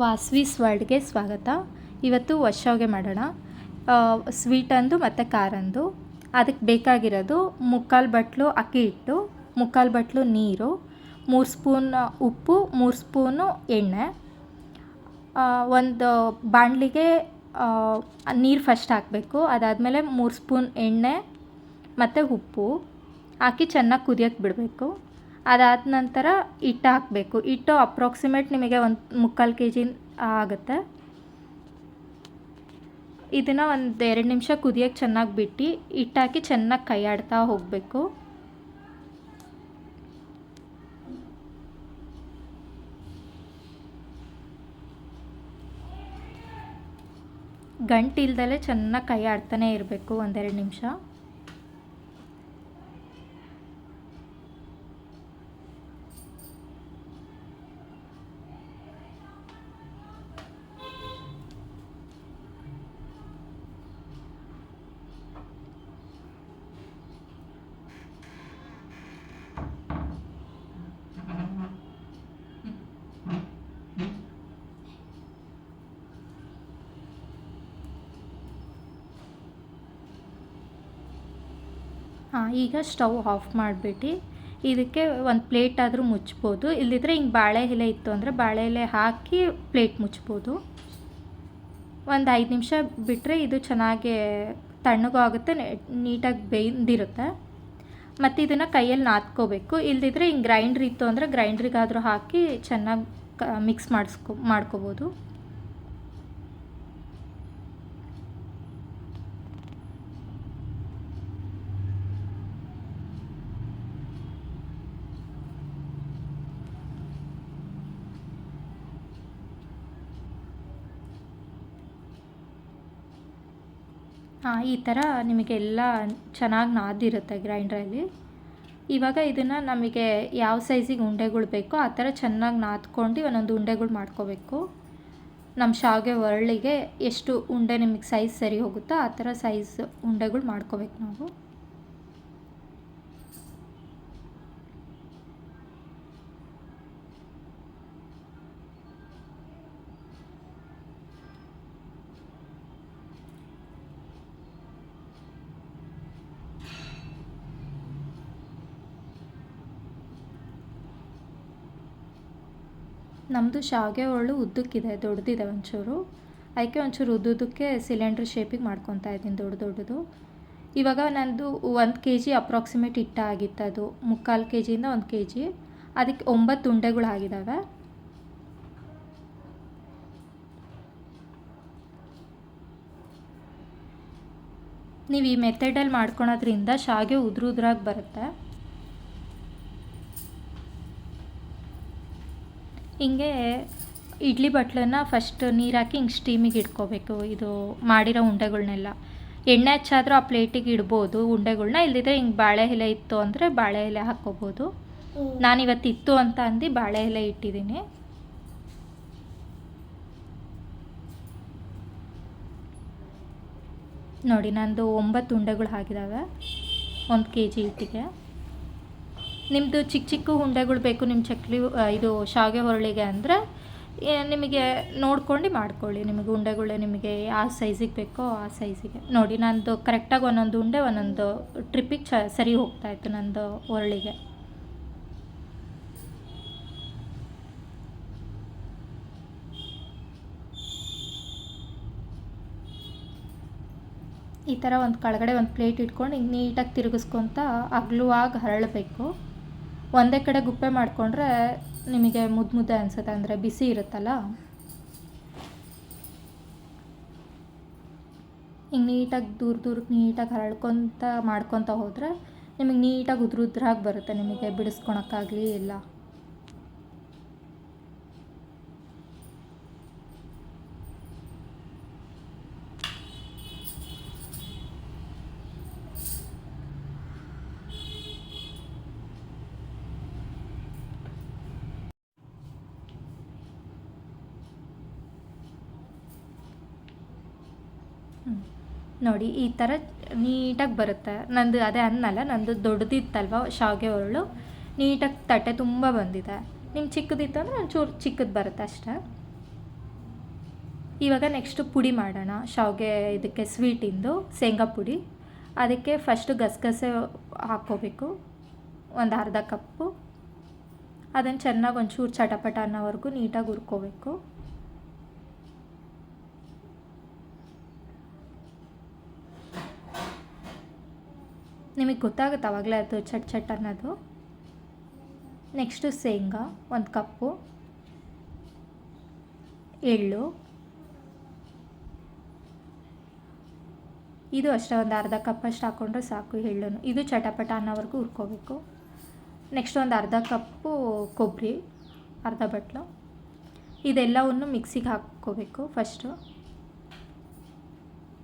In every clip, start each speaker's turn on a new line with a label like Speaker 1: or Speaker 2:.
Speaker 1: ವಾಸ್ವೀಸ್ ವರ್ಲ್ಡ್ಗೆ ಸ್ವಾಗತ. ಇವತ್ತು ವರ್ಷಾವ್ಗೆ ಮಾಡೋಣ. ಸ್ವೀಟಂದು ಮತ್ತು ಖಾರಂದು ಅದಕ್ಕೆ ಬೇಕಾಗಿರೋದು ಮುಕ್ಕಾಲು ಬಟ್ಲು ಅಕ್ಕಿ ಹಿಟ್ಟು, ಮುಕ್ಕಾಲು ಬಟ್ಲು ನೀರು, ಮೂರು ಸ್ಪೂನ್ ಉಪ್ಪು, ಮೂರು ಸ್ಪೂನು ಎಣ್ಣೆ. ಒಂದು ಬಾಣಲಿಗೆ ನೀರು ಫಸ್ಟ್ ಹಾಕಬೇಕು. ಅದಾದಮೇಲೆ ಮೂರು ಸ್ಪೂನ್ ಎಣ್ಣೆ ಮತ್ತು ಉಪ್ಪು. ಹಾಕಿ ಚೆನ್ನಾಗಿ ಕುದಿಯೋಕ್ಕೆ ಬಿಡಬೇಕು. ಅದಾದ ನಂತರ ಹಿಟ್ಟು ಹಾಕಬೇಕು. ಹಿಟ್ಟು ಅಪ್ರಾಕ್ಸಿಮೇಟ್ ನಿಮಗೆ ಒಂದು ಮುಕ್ಕಾಲು ಕೆ ಜಿ ಆಗುತ್ತೆ. ಇದನ್ನು ಒಂದು ಎರಡು ನಿಮಿಷ ಕುದಿಯೋಕ್ಕೆ ಚೆನ್ನಾಗಿ ಬಿಟ್ಟು ಹಿಟ್ಟಾಕಿ ಚೆನ್ನಾಗಿ ಕೈ ಹೋಗಬೇಕು. ಗಂಟಿಲ್ದಲೇ ಚೆನ್ನಾಗಿ ಕೈ ಆಡ್ತಾನೆ ಇರಬೇಕು ಒಂದೆರಡು ನಿಮಿಷ. ಈಗ ಸ್ಟವ್ ಆಫ್ ಮಾಡಿಬಿಟ್ಟು ಇದಕ್ಕೆ ಒಂದು ಪ್ಲೇಟ್ ಆದರೂ ಮುಚ್ಬೋದು. ಇಲ್ಲದಿದ್ದರೆ ಹಿಂಗೆ ಬಾಳೆ ಎಲೆ ಇತ್ತು ಅಂದರೆ ಬಾಳೆ ಎಲೆ ಹಾಕಿ ಪ್ಲೇಟ್ ಮುಚ್ಬೋದು. ಒಂದು ಐದು ನಿಮಿಷ ಬಿಟ್ಟರೆ ಇದು ಚೆನ್ನಾಗಿ ತಣ್ಣಗೂ ಆಗುತ್ತೆ ನೀಟಾಗಿ ಬೇಯ್ದಿರುತ್ತೆ ಮತ್ತು ಇದನ್ನು ಕೈಯಲ್ಲಿ ನಾದ್ಕೋಬೇಕು. ಇಲ್ಲದಿದ್ದರೆ ಹಿಂಗೆ ಗ್ರೈಂಡ್ರ್ ಇತ್ತು ಅಂದರೆ ಗ್ರೈಂಡ್ರಿಗಾದರೂ ಹಾಕಿ ಚೆನ್ನಾಗಿ ಮಿಕ್ಸ್ ಮಾಡಿಸ್ಕೊ, ಮಾಡ್ಕೋಬೋದು. ಈ ಥರ ನಿಮಗೆಲ್ಲ ಚೆನ್ನಾಗಿ ನಾದಿರುತ್ತೆ ಗ್ರೈಂಡ್ರಲ್ಲಿ. ಇವಾಗ ಇದನ್ನು ನಮಗೆ ಯಾವ ಸೈಜಿಗೆ ಉಂಡೆಗಳು ಬೇಕೋ ಆ ಥರ ಚೆನ್ನಾಗಿ ನಾದ್ಕೊಂಡು ಒಂದೊಂದು ಉಂಡೆಗಳು ಮಾಡ್ಕೋಬೇಕು. ನಮ್ಮ ಶಾವಿಗೆ ಒರಳಿಗೆ ಎಷ್ಟು ಉಂಡೆ ನಿಮಗೆ ಸೈಜ್ ಸರಿ ಹೋಗುತ್ತೋ ಆ ಥರ ಸೈಜ್ ಉಂಡೆಗಳು ಮಾಡ್ಕೋಬೇಕು ನಾವು. ನಮ್ಮದು ಶಾವಿಗೆ ಹೋಳು ಉದ್ದಕ್ಕಿದೆ, ದೊಡ್ಡದಿದೆ ಒಂಚೂರು. ಅದಕ್ಕೆ ಒಂಚೂರು ಉದ್ದುದಕ್ಕೆ ಸಿಲಿಂಡ್ರ್ ಶೇಪಿಗೆ ಮಾಡ್ಕೊತಾ ಇದ್ದೀನಿ ದೊಡ್ಡ ದೊಡ್ಡದು. ಇವಾಗ ನನ್ನದು ಒಂದು ಕೆ ಜಿ ಅಪ್ರಾಕ್ಸಿಮೇಟ್ ಇಟ್ಟ ಆಗಿತ್ತು ಅದು. ಮುಕ್ಕಾಲು ಕೆ ಜಿಯಿಂದ ಒಂದು ಕೆ ಜಿ ಅದಕ್ಕೆ ಒಂಬತ್ತು ಉಂಡೆಗಳು ಆಗಿದ್ದಾವೆ ನೀವು ಈ ಮೆಥಡಲ್ಲಿ ಮಾಡ್ಕೊಳೋದ್ರಿಂದ ಶಾವಿಗೆ ಉದ್ರ ಉದ್ರಾಗಿ ಬರುತ್ತೆ. ಹಿಂಗೆ ಇಡ್ಲಿ ಬಟ್ಲನ್ನು ಫಸ್ಟ್ ನೀರು ಹಾಕಿ ಹಿಂಗೆ ಸ್ಟೀಮಿಗೆ ಇಟ್ಕೋಬೇಕು. ಇದು ಮಾಡಿರೋ ಉಂಡೆಗಳನ್ನೆಲ್ಲ ಎಣ್ಣೆ ಹಚ್ಚಾದ್ರೂ ಆ ಪ್ಲೇಟಿಗೆ ಇಡ್ಬೋದು ಉಂಡೆಗಳನ್ನ ಇಲ್ಲದಿದ್ರೆ ಹಿಂಗೆ ಬಾಳೆ ಎಲೆ ಇತ್ತು ಅಂದರೆ ಬಾಳೆ ಎಲೆ ಹಾಕ್ಕೋಬೋದು. ನಾನಿವತ್ತು ಇತ್ತು ಅಂತ ಅಂದು ಬಾಳೆ ಎಲೆ ಇಟ್ಟಿದ್ದೀನಿ. ನೋಡಿ ನಂದು ಒಂಬತ್ತು ಉಂಡೆಗಳು ಆಗಿದ್ದಾವೆ ಒಂದು ಕೆ ಜಿ ಹಿಟ್ಟಿಗೆ. ನಿಮ್ಮದು ಚಿಕ್ಕ ಚಿಕ್ಕ ಉಂಡೆಗಳು ಬೇಕು ನಿಮ್ಮ ಚಕ್ಲಿ ಇದು ಶಾವಿಗೆ ಹೊರಳಿಗೆ ಅಂದರೆ ನಿಮಗೆ ನೋಡ್ಕೊಂಡು ಮಾಡ್ಕೊಳ್ಳಿ. ನಿಮಗೆ ಉಂಡೆಗಳೇ ನಿಮಗೆ ಯಾವ ಸೈಜಿಗೆ ಬೇಕೋ ಆ ಸೈಜಿಗೆ ನೋಡಿ, ನಂದು ಕರೆಕ್ಟಾಗಿ ಒಂದೊಂದು ಉಂಡೆ, ಒಂದೊಂದು ಟ್ರಿಪ್ಪಿಗೆ ಚ, ಸರಿ ಹೋಗ್ತಾಯಿತ್ತು ನಂದು ಹೊರಳಿಗೆ. ಈ ಥರ ಒಂದು ಕೆಳಗಡೆ ಒಂದು ಪ್ಲೇಟ್ ಇಟ್ಕೊಂಡು ಹಿಂಗೆ ನೀಟಾಗಿ ತಿರುಗಿಸ್ಕೊತ ಅಗಲುವಾಗಿ ಹರಳಬೇಕು. ಒಂದೇ ಕಡೆ ಗುಪ್ಪೆ ಮಾಡಿಕೊಂಡ್ರೆ ನಿಮಗೆ ಮುದ್ದು ಮುದ್ದೆ ಅನಿಸುತ್ತೆ, ಅಂದರೆ ಬಿಸಿ ಇರುತ್ತಲ್ಲ? ಹಿಂಗೆ ನೀಟಾಗಿ ದೂರ ದೂರಕ್ಕೆ ನೀಟಾಗಿ ಹರಳ್ಕೊತ ಮಾಡ್ಕೊತ ಹೋದರೆ ನಿಮಗೆ ನೀಟಾಗಿ ಉದ್ರ ಉದ್ರಾಗಿ ಬರುತ್ತೆ, ನಿಮಗೆ ಬಿಡಿಸ್ಕೊಳಕ್ಕಾಗಲಿ ಎಲ್ಲ ನೋಡಿ, ಈ ಥರ ನೀಟಾಗಿ ಬರುತ್ತೆ. ನಂದು ಅದೇ ಅನ್ನಲ್ಲ, ನಂದು ದೊಡ್ಡದಿತ್ತಲ್ವ ಶಾವಿಗೆ ಒರಳು ನೀಟಾಗಿ ತಟ್ಟೆ ತುಂಬ ಬಂದಿದೆ. ನಿಮ್ಮ ಚಿಕ್ಕದಿತ್ತು ಅಂದರೆ ಒಂಚೂರು ಚಿಕ್ಕದು ಬರುತ್ತೆ ಅಷ್ಟೇ. ಇವಾಗ ನೆಕ್ಸ್ಟು ಪುಡಿ ಮಾಡೋಣ. ಶಾವಿಗೆ ಇದಕ್ಕೆ ಸ್ವೀಟಿಂದು ಶೇಂಗಾ ಪುಡಿ. ಅದಕ್ಕೆ ಫಸ್ಟು ಗಸಗಸೆ ಹಾಕ್ಕೋಬೇಕು. ಒಂದು ಅರ್ಧ ಕಪ್ಪು. ಅದನ್ನು ಚೆನ್ನಾಗಿ ಒಂಚೂರು ಚಟಪಟ ಅನ್ನೋವರೆಗೂ ನೀಟಾಗಿ ಹುರ್ಕೋಬೇಕು. ನಿಮಗೆ ಗೊತ್ತಾಗುತ್ತೆ ಆವಾಗಲೇ ಅದು ಚಟ್ ಚಟ್ ಅನ್ನೋದು. ನೆಕ್ಸ್ಟು ಶೇಂಗಾ, ಒಂದು ಕಪ್ಪು. ಎಳ್ಳು. ಇದು ಅಷ್ಟೇ, ಒಂದು ಅರ್ಧ ಕಪ್ ಕಪ್ಪಷ್ಟು ಹಾಕ್ಕೊಂಡ್ರೆ ಸಾಕು ಎಳ್ಳು ಇದು ಚಟಪಟ ಅನ್ನೋವರೆಗೂ ಹುರ್ಕೋಬೇಕು. ನೆಕ್ಸ್ಟ್ ಒಂದು ಅರ್ಧ ಕಪ್ಪು ಕೊಬ್ಬರಿ, ಅರ್ಧ ಬಟ್ಲು. ಇದೆಲ್ಲವನ್ನು ಮಿಕ್ಸಿಗೆ ಹಾಕ್ಕೋಬೇಕು ಫಸ್ಟು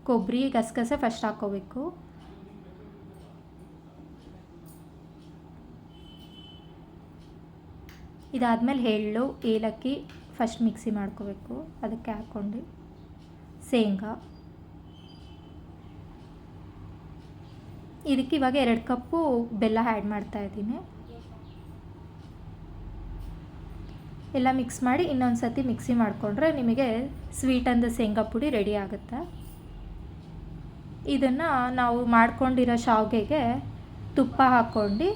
Speaker 1: ಕೊಬ್ಬರಿ ಗಸಗಸೆ ಫಸ್ಟ್ ಹಾಕ್ಕೋಬೇಕು. ಇದಾದಮೇಲೆ ಎಳ್ಳು, ಏಲಕ್ಕಿ ಫಸ್ಟ್ ಮಿಕ್ಸಿ ಮಾಡ್ಕೋಬೇಕು. ಅದಕ್ಕೆ ಹಾಕ್ಕೊಂಡು ಶೇಂಗಾ. ಇದಕ್ಕೆ ಇವಾಗ ಎರಡು ಕಪ್ಪು ಬೆಲ್ಲ ಆ್ಯಡ್ ಮಾಡ್ತಾ ಇದ್ದೀನಿ. ಎಲ್ಲ ಮಿಕ್ಸ್ ಮಾಡಿ ಇನ್ನೊಂದು ಸತಿ ಮಿಕ್ಸಿ ಮಾಡಿಕೊಂಡ್ರೆ ನಿಮಗೆ ಸ್ವೀಟ್ ಅಂದ ಶೇಂಗಾ ಪುಡಿ ರೆಡಿ ಆಗುತ್ತೆ. ಇದನ್ನು ನಾವು ಮಾಡ್ಕೊಂಡಿರೋ ಶಾವಿಗೆಗೆ ತುಪ್ಪ ಹಾಕ್ಕೊಂಡು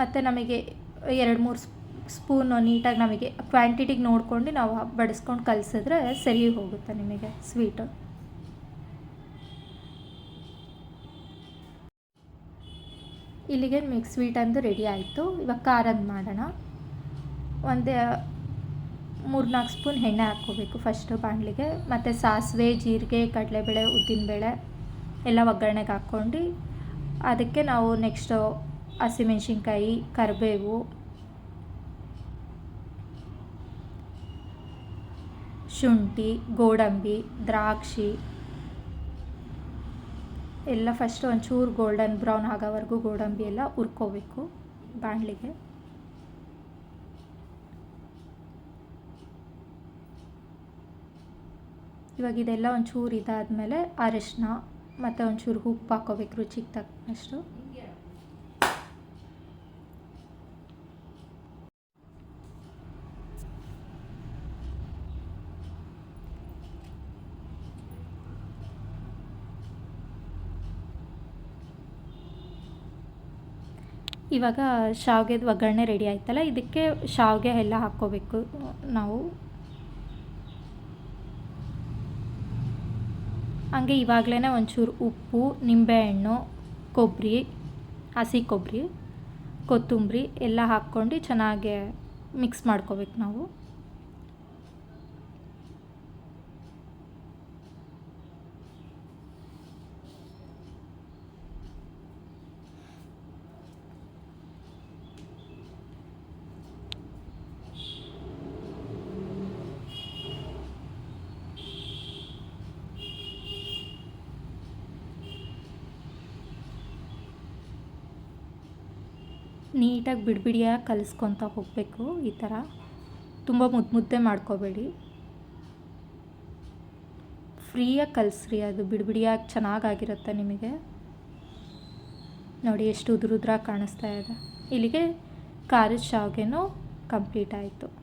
Speaker 1: ಮತ್ತು ನಮಗೆ ಎರಡು ಮೂರು ಸ್ಪೂನು ನೀಟಾಗಿ ನಮಗೆ ಕ್ವಾಂಟಿಟಿಗೆ ನೋಡ್ಕೊಂಡು ನಾವು ಬಡಿಸ್ಕೊಂಡು ಕಲಿಸಿದ್ರೆ ಸರಿ ಹೋಗುತ್ತೆ ನಿಮಗೆ ಸ್ವೀಟು. ಇಲ್ಲಿಗೆ ಮಿಕ್ಸ್ ಸ್ವೀಟ್ ಅಂದು ರೆಡಿ ಆಯಿತು. ಇವಾಗ ಖಾರದ ಮಾಡೋಣ. ಒಂದು ಮೂರ್ನಾಲ್ಕು ಸ್ಪೂನ್ ಎಣ್ಣೆ ಹಾಕ್ಕೋಬೇಕು ಫಸ್ಟು ಬಾಣಲಿಗೆ. ಮತ್ತು ಸಾಸಿವೆ, ಜೀರಿಗೆ, ಕಡಲೆಬೇಳೆ, ಉದ್ದಿನಬೇಳೆ ಎಲ್ಲ ಒಗ್ಗರಣೆಗೆ ಹಾಕ್ಕೊಂಡು ಅದಕ್ಕೆ ನಾವು ನೆಕ್ಸ್ಟು ಹಸಿಮೆಣ್ಸಿನ್ಕಾಯಿ, ಕರಿಬೇವು, ಶುಂಠಿ, ಗೋಡಂಬಿ, ದ್ರಾಕ್ಷಿ. ಎಲ್ಲ ಫಸ್ಟ್ ಒಂಚೂರು ಗೋಲ್ಡನ್ ಬ್ರೌನ್ ಆಗೋವರೆಗೂ ಗೋಡಂಬಿ ಎಲ್ಲ ಹುರ್ಕೋಬೇಕು ಬಾಣಲಿಗೆ. ಇವಾಗ ಇದೆಲ್ಲ ಒಂಚೂರು ಇದಾದಮೇಲೆ ಅರಿಶಿನ ಮತ್ತು ಒಂಚೂರು ಉಪ್ಪು ಹಾಕೋಬೇಕು ರುಚಿಗೆ ತಕ್ಕಷ್ಟು. ಇವಾಗ ಶಾವ್ಗೆದು ಒಗ್ಗರಣೆ ರೆಡಿ ಆಯ್ತಲ್ಲ, ಇದಕ್ಕೆ ಶಾವಿಗೆ ಎಲ್ಲ ಹಾಕ್ಕೋಬೇಕು ನಾವು. ಹಂಗೆ ಇವಾಗಲೇ ಒಂಚೂರು ಉಪ್ಪು, ನಿಂಬೆಹಣ್ಣು ಕೊಬ್ಬರಿ ಹಸಿ ಕೊಬ್ಬರಿ ಕೊತ್ತಂಬರಿ ಎಲ್ಲ ಹಾಕ್ಕೊಂಡು ಚೆನ್ನಾಗೆ ಮಿಕ್ಸ್ ಮಾಡ್ಕೋಬೇಕು ನಾವು. ನೀಟಾಗಿ ಬಿಡಿಬಿಡಿಯಾಗಿ ಕಲಿಸ್ಕೊತ ಹೋಗಬೇಕು ಈ ಥರ. ತುಂಬ ಮುದ್ದು ಮುದ್ದೆ ಮಾಡ್ಕೋಬೇಡಿ. ಫ್ರೀಯಾಗಿ ಕಲಿಸ್ರಿ, ಅದು ಬಿಡಿಬಿಡಿಯಾಗಿ ಚೆನ್ನಾಗಾಗಿರುತ್ತೆ ನಿಮಗೆ. ನೋಡಿ ಎಷ್ಟು ಉದುರುದ್ರಾಗಿ ಕಾಣಿಸ್ತಾ ಇದೆ. ಇಲ್ಲಿಗೆ ಖಾರದ ಶಾವಿಗೆನೂ ಕಂಪ್ಲೀಟ್ ಆಯಿತು.